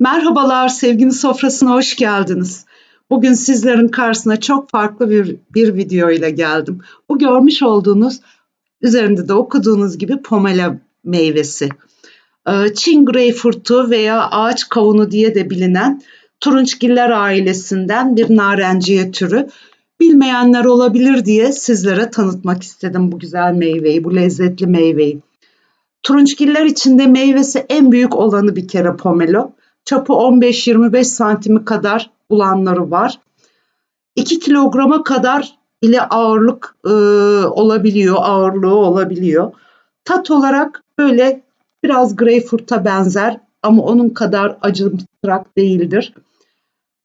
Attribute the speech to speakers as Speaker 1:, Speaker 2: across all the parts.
Speaker 1: Merhabalar, sevginin sofrasına hoş geldiniz. Bugün sizlerin karşısına çok farklı bir, bir video ile geldim. Bu görmüş olduğunuz, üzerinde de okuduğunuz gibi pomelo meyvesi. Ee, Çin greyfurtu veya ağaç kavunu diye de bilinen turunçgiller ailesinden bir narenciye türü. Bilmeyenler olabilir diye sizlere tanıtmak istedim bu güzel meyveyi, bu lezzetli meyveyi. Turunçgiller içinde meyvesi en büyük olanı bir kere pomelo. Çapı 15-25 santimi kadar bulanları var. 2 kilograma kadar ile ağırlık e, olabiliyor, ağırlığı olabiliyor. Tat olarak böyle biraz greyfurt'a benzer ama onun kadar acımtırak değildir.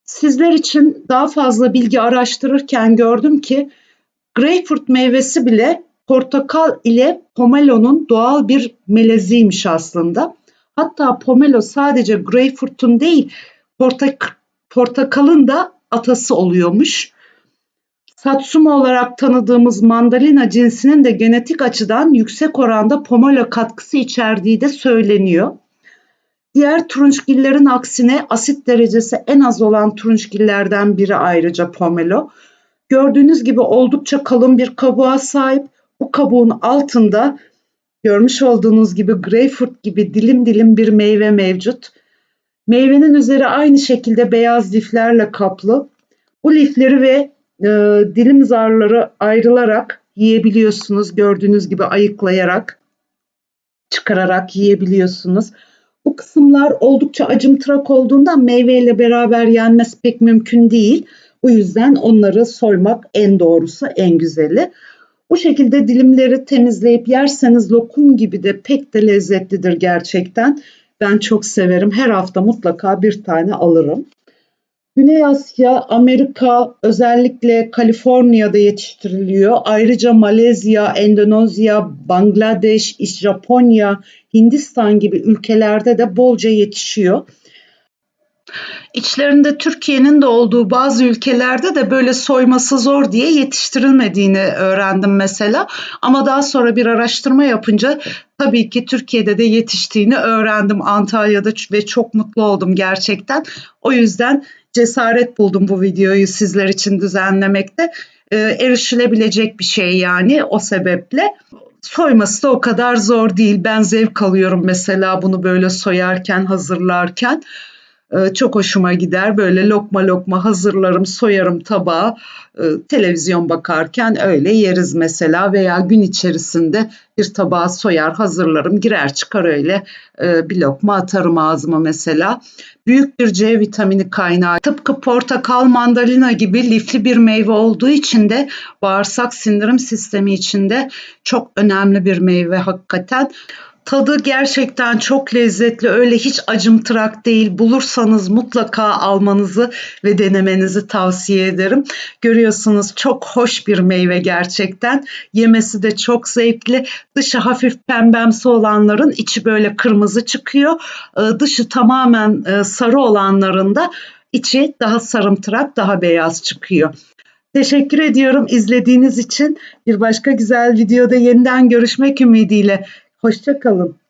Speaker 1: Sizler için daha fazla bilgi araştırırken gördüm ki greyfurt meyvesi bile portakal ile pomelo'nun doğal bir meleziymiş aslında. Hatta pomelo sadece greyfurt'un değil portak portakalın da atası oluyormuş. Satsuma olarak tanıdığımız mandalina cinsinin de genetik açıdan yüksek oranda pomelo katkısı içerdiği de söyleniyor. Diğer turunçgillerin aksine asit derecesi en az olan turunçgillerden biri ayrıca pomelo. Gördüğünüz gibi oldukça kalın bir kabuğa sahip. Bu kabuğun altında Görmüş olduğunuz gibi greyfurt gibi dilim dilim bir meyve mevcut. Meyvenin üzeri aynı şekilde beyaz liflerle kaplı. Bu lifleri ve e, dilim zarları ayrılarak yiyebiliyorsunuz. Gördüğünüz gibi ayıklayarak, çıkararak yiyebiliyorsunuz. Bu kısımlar oldukça acımtırak olduğundan meyveyle beraber yenmesi pek mümkün değil. Bu yüzden onları soymak en doğrusu, en güzeli. Bu şekilde dilimleri temizleyip yerseniz lokum gibi de pek de lezzetlidir gerçekten. Ben çok severim. Her hafta mutlaka bir tane alırım. Güney Asya, Amerika, özellikle Kaliforniya'da yetiştiriliyor. Ayrıca Malezya, Endonezya, Bangladeş, Japonya, Hindistan gibi ülkelerde de bolca yetişiyor. İçlerinde Türkiye'nin de olduğu bazı ülkelerde de böyle soyması zor diye yetiştirilmediğini öğrendim mesela. Ama daha sonra bir araştırma yapınca tabii ki Türkiye'de de yetiştiğini öğrendim Antalya'da ve çok mutlu oldum gerçekten. O yüzden cesaret buldum bu videoyu sizler için düzenlemekte. E, erişilebilecek bir şey yani o sebeple. Soyması da o kadar zor değil. Ben zevk alıyorum mesela bunu böyle soyarken, hazırlarken. Ee, çok hoşuma gider. Böyle lokma lokma hazırlarım, soyarım tabağa. Ee, televizyon bakarken öyle yeriz mesela veya gün içerisinde bir tabağa soyar, hazırlarım, girer çıkar öyle e, bir lokma atarım ağzıma mesela. Büyük bir C vitamini kaynağı. Tıpkı portakal, mandalina gibi lifli bir meyve olduğu için de bağırsak sindirim sistemi içinde çok önemli bir meyve hakikaten. Tadı gerçekten çok lezzetli. Öyle hiç acımtırak değil. Bulursanız mutlaka almanızı ve denemenizi tavsiye ederim. Görüyorsunuz çok hoş bir meyve gerçekten. Yemesi de çok zevkli. Dışı hafif pembemsi olanların içi böyle kırmızı çıkıyor. Ee, dışı tamamen e, sarı olanların da içi daha sarımtırak, daha beyaz çıkıyor. Teşekkür ediyorum izlediğiniz için. Bir başka güzel videoda yeniden görüşmek ümidiyle. Hoşçakalın.